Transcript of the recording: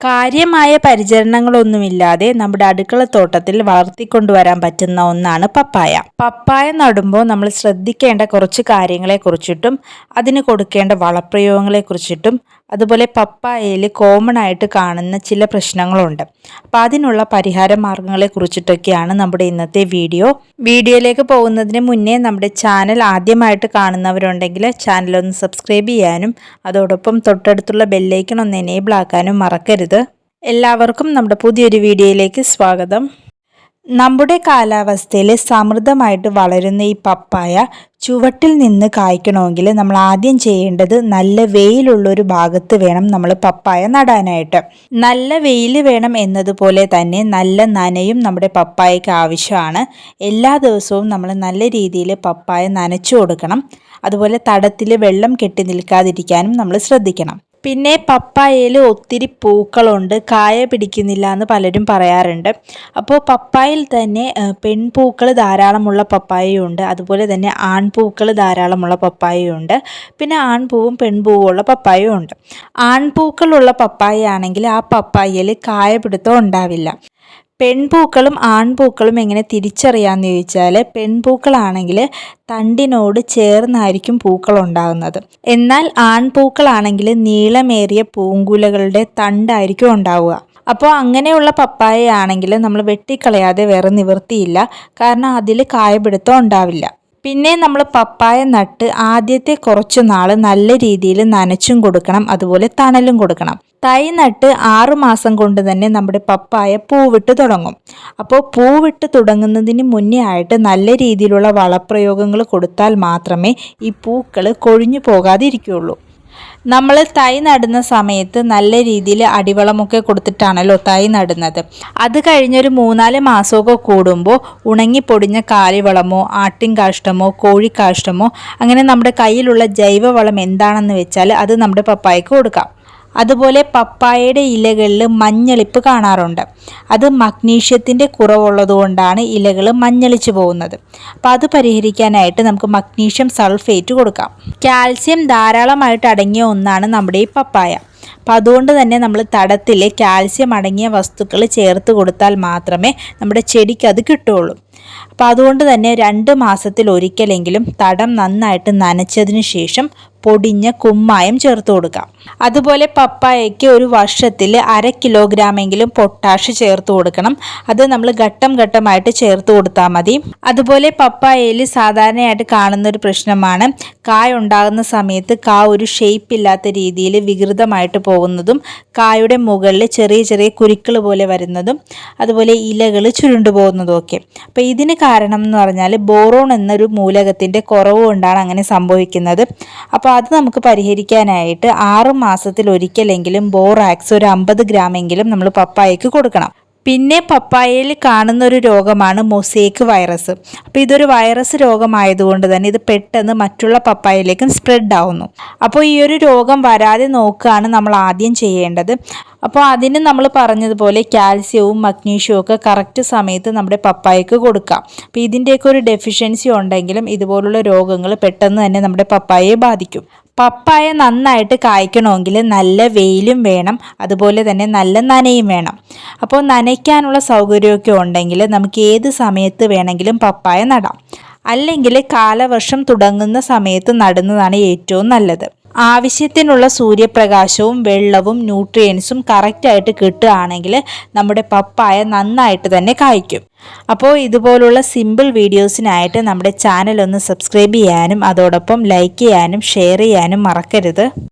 കാര്യമായ പരിചരണങ്ങളൊന്നുമില്ലാതെ നമ്മുടെ അടുക്കള തോട്ടത്തിൽ വളർത്തിക്കൊണ്ടുവരാൻ പറ്റുന്ന ഒന്നാണ് പപ്പായ. പപ്പായ നടുമ്പോൾ നമ്മൾ ശ്രദ്ധിക്കേണ്ട കുറച്ച് കാര്യങ്ങളെക്കുറിച്ചിട്ടും അതിന് കൊടുക്കേണ്ട വളപ്രയോഗങ്ങളെക്കുറിച്ചിട്ടും അതുപോലെ പപ്പായയിൽ കോമൺ ആയിട്ട് കാണുന്ന ചില പ്രശ്നങ്ങളുണ്ട്. അപ്പോൾ അതിനുള്ള പരിഹാര മാർഗങ്ങളെ കുറിച്ചിട്ടൊക്കെയാണ് നമ്മുടെ ഇന്നത്തെ വീഡിയോ. വീഡിയോയിലേക്ക് പോകുന്നതിന് മുന്നേ നമ്മുടെ ചാനൽ ആദ്യമായിട്ട് കാണുന്നവരുണ്ടെങ്കിൽ ചാനൽ ഒന്ന് സബ്സ്ക്രൈബ് ചെയ്യാനും അതോടൊപ്പം തൊട്ടടുത്തുള്ള ബെല്ലൈക്കൺ ഒന്ന് എനേബിൾ ആക്കാനും മറക്കരുത്. എല്ലാവർക്കും നമ്മുടെ പുതിയൊരു വീഡിയോയിലേക്ക് സ്വാഗതം. നമ്മുടെ കാലാവസ്ഥയിൽ സമൃദ്ധമായിട്ട് വളരുന്ന ഈ പപ്പായ ചുവട്ടിൽ നിന്ന് കായ്ക്കണമെങ്കിൽ നമ്മൾ ആദ്യം ചെയ്യേണ്ടത് നല്ല വെയിലുള്ള ഒരു ഭാഗത്ത് വേണം നമ്മൾ പപ്പായ നടാനായിട്ട്. നല്ല വെയിൽ വേണം എന്നതുപോലെ തന്നെ നല്ല നനയും നമ്മുടെ പപ്പായയ്ക്ക് ആവശ്യമാണ്. എല്ലാ ദിവസവും നമ്മൾ നല്ല രീതിയിൽ പപ്പായ നനച്ചു കൊടുക്കണം. അതുപോലെ തടത്തിൽ വെള്ളം കെട്ടി നിൽക്കാതിരിക്കാനും നമ്മൾ ശ്രദ്ധിക്കണം. പിന്നെ പപ്പായയിൽ ഒത്തിരി പൂക്കളുണ്ട്. കായ പിടിക്കുന്നില്ല എന്ന് പലരും പറയാറുണ്ട്. അപ്പോൾ പപ്പായയിൽ തന്നെ പെൺപൂക്കൾ ധാരാളമുള്ള പപ്പായയുണ്ട്. അതുപോലെ തന്നെ ആൺപൂക്കൾ ധാരാളമുള്ള പപ്പായയുണ്ട്. പിന്നെ ആൺപൂവും പെൺപൂവും ഉള്ള പപ്പായയും ഉണ്ട് ആൺപൂക്കളുള്ള പപ്പായ ആണെങ്കിൽ ആ പപ്പായയിൽ കായ പിടുത്തം ഉണ്ടാവില്ല. പെൺപൂക്കളും ആൺപൂക്കളും എങ്ങനെ തിരിച്ചറിയാമെന്ന് ചോദിച്ചാൽ പെൺപൂക്കളാണെങ്കിൽ തണ്ടിനോട് ചേർന്നായിരിക്കും പൂക്കൾ ഉണ്ടാകുന്നത് എന്നാൽ ആൺപൂക്കളാണെങ്കിൽ നീളമേറിയ പൂങ്കുലകളുടെ തണ്ടായിരിക്കും ഉണ്ടാവുക. അപ്പോൾ അങ്ങനെയുള്ള പപ്പായ ആണെങ്കിൽ നമ്മൾ വെട്ടിക്കളയാതെ വേറെ നിവൃത്തിയില്ല. കാരണം അതിൽ കായപിടുത്തം ഉണ്ടാവില്ല. പിന്നെ നമ്മൾ പപ്പായ നട്ട് ആദ്യത്തെ കുറച്ച് നാൾ നല്ല രീതിയിൽ നനച്ചും കൊടുക്കണം അതുപോലെ തണലും കൊടുക്കണം. തൈ നട്ട് ആറു മാസം കൊണ്ട് തന്നെ നമ്മുടെ പപ്പായ പൂവിട്ട് തുടങ്ങും. അപ്പോൾ പൂവിട്ട് തുടങ്ങുന്നതിന് മുന്നേ ആയിട്ട് നല്ല രീതിയിലുള്ള വളപ്രയോഗങ്ങൾ കൊടുത്താൽ മാത്രമേ ഈ പൂക്കൾ കൊഴിഞ്ഞു പോകാതിരിക്കുകയുള്ളൂ. നമ്മൾ തൈ നടുന്ന സമയത്ത് നല്ല രീതിയിൽ അടിവളമൊക്കെ കൊടുത്തിട്ടാണല്ലോ തൈ നടുന്നത്. അത് കഴിഞ്ഞൊരു മൂന്നാൽ മാസമൊക്കെ കൂടുമ്പോൾ ഉണങ്ങിപ്പൊടിഞ്ഞ കാലിവളമോ ആട്ടിൻകാഷ്ടമോ കോഴിക്കാഷ്ടമോ അങ്ങനെ നമ്മുടെ കയ്യിലുള്ള ജൈവവളം എന്താണെന്ന് വെച്ചാൽ അത് നമ്മുടെ പപ്പായക്ക് കൊടുക്കാം. അതുപോലെ പപ്പായയുടെ ഇലകളിൽ മഞ്ഞളിപ്പ് കാണാറുണ്ട്. അത് മഗ്നീഷ്യത്തിന്റെ കുറവുള്ളതുകൊണ്ടാണ് ഇലകൾ മഞ്ഞളിച്ചു പോകുന്നത്. അപ്പോൾ അത് പരിഹരിക്കാനായിട്ട് നമുക്ക് മഗ്നീഷ്യം സൾഫേറ്റ് കൊടുക്കാം. കാൽസ്യം ധാരാളമായിട്ട് അടങ്ങിയ ഒന്നാണ് നമ്മുടെ ഈ പപ്പായ. അപ്പം അതുകൊണ്ട് തന്നെ നമ്മൾ തടത്തിൽ കാൽസ്യം അടങ്ങിയ വസ്തുക്കൾ ചേർത്ത് കൊടുത്താൽ മാത്രമേ നമ്മുടെ ചെടിക്ക് അത് കിട്ടുകയുള്ളൂ. അപ്പം അതുകൊണ്ട് തന്നെ രണ്ട് മാസത്തിൽ ഒരിക്കലെങ്കിലും തടം നന്നായിട്ട് നനച്ചതിന് ശേഷം പൊടിഞ്ഞ കുമ്മായം ചേർത്ത് കൊടുക്കാം. അതുപോലെ പപ്പായയ്ക്ക് ഒരു വർഷത്തിൽ അര കിലോഗ്രാമെങ്കിലും പൊട്ടാഷ് ചേർത്ത് കൊടുക്കണം. അത് നമ്മൾ ഘട്ടം ഘട്ടമായിട്ട് ചേർത്ത് കൊടുത്താൽ മതി. അതുപോലെ പപ്പായയിൽ സാധാരണയായിട്ട് കാണുന്ന ഒരു പ്രശ്നമാണ് കായ ഉണ്ടാകുന്ന സമയത്ത് കാ ഒരു ഷേപ്പ് ഇല്ലാത്ത രീതിയിൽ വികൃതമായിട്ട് പോകുന്നതും കായുടെ മുകളിൽ ചെറിയ ചെറിയ കുരുക്കൾ പോലെ വരുന്നതും അതുപോലെ ഇലകൾ ചുരുണ്ടു പോകുന്നതും ഒക്കെ. അപ്പോൾ ഇതിന് കാരണം എന്ന് പറഞ്ഞാൽ ബോറോൺ എന്നൊരു മൂലകത്തിന്റെ കുറവ് കൊണ്ടാണ് അങ്ങനെ സംഭവിക്കുന്നത്. അപ്പോൾ അത് നമുക്ക് പരിഹരിക്കാനായിട്ട് ആറ് മാസത്തിൽ ഒരിക്കലെങ്കിലും ബോറാക്സ് ഒരു അമ്പത് ഗ്രാമെങ്കിലും നമ്മൾ പപ്പായക്ക് കൊടുക്കണം. പിന്നെ പപ്പായയിൽ കാണുന്ന ഒരു രോഗമാണ് മൊസേക്ക് വൈറസ്. അപ്പോൾ ഇതൊരു വൈറസ് രോഗമായതുകൊണ്ട് തന്നെ ഇത് പെട്ടെന്ന് മറ്റുള്ള പപ്പായയിലേക്കും സ്പ്രെഡ് ആവുന്നു. അപ്പോൾ ഈ ഒരു രോഗം വരാതെ നോക്കുകയാണ് നമ്മൾ ആദ്യം ചെയ്യേണ്ടത്. അപ്പോൾ അതിന് നമ്മൾ പറഞ്ഞതുപോലെ കാൽസ്യവും മഗ്നീഷ്യവും ഒക്കെ കറക്റ്റ് സമയത്ത് നമ്മുടെ പപ്പായക്ക് കൊടുക്കാം. അപ്പോൾ ഇതിന്റെയൊക്കെ ഒരു ഡെഫിഷ്യൻസി ഉണ്ടെങ്കിലും ഇതുപോലുള്ള രോഗങ്ങൾ പെട്ടെന്ന് തന്നെ നമ്മുടെ പപ്പായയെ ബാധിക്കും. പപ്പായ നന്നായിട്ട് കായ്ക്കണമെങ്കിൽ നല്ല വെയിലും വേണം അതുപോലെ തന്നെ നല്ല നനയും വേണം. അപ്പോൾ നനയ്ക്കാനുള്ള സൗകര്യമൊക്കെ ഉണ്ടെങ്കിൽ നമുക്ക് ഏത് സമയത്ത് വേണമെങ്കിലും പപ്പായ നടാം. അല്ലെങ്കിൽ കാലവർഷം തുടങ്ങുന്ന സമയത്ത് നടുന്നതാണ് ഏറ്റവും നല്ലത്. ആവശ്യത്തിനുള്ള സൂര്യപ്രകാശവും വെള്ളവും ന്യൂട്രിയൻസും കറക്റ്റായിട്ട് കിട്ടുകയാണെങ്കിൽ നമ്മുടെ പപ്പായ നന്നായിട്ട് തന്നെ കായ്ക്കും. അപ്പോൾ ഇതുപോലുള്ള സിമ്പിൾ വീഡിയോസിനായിട്ട് നമ്മുടെ ചാനൽ ഒന്ന് സബ്സ്ക്രൈബ് ചെയ്യാനും അതോടൊപ്പം ലൈക്ക് ചെയ്യാനും ഷെയർ ചെയ്യാനും മറക്കരുത്.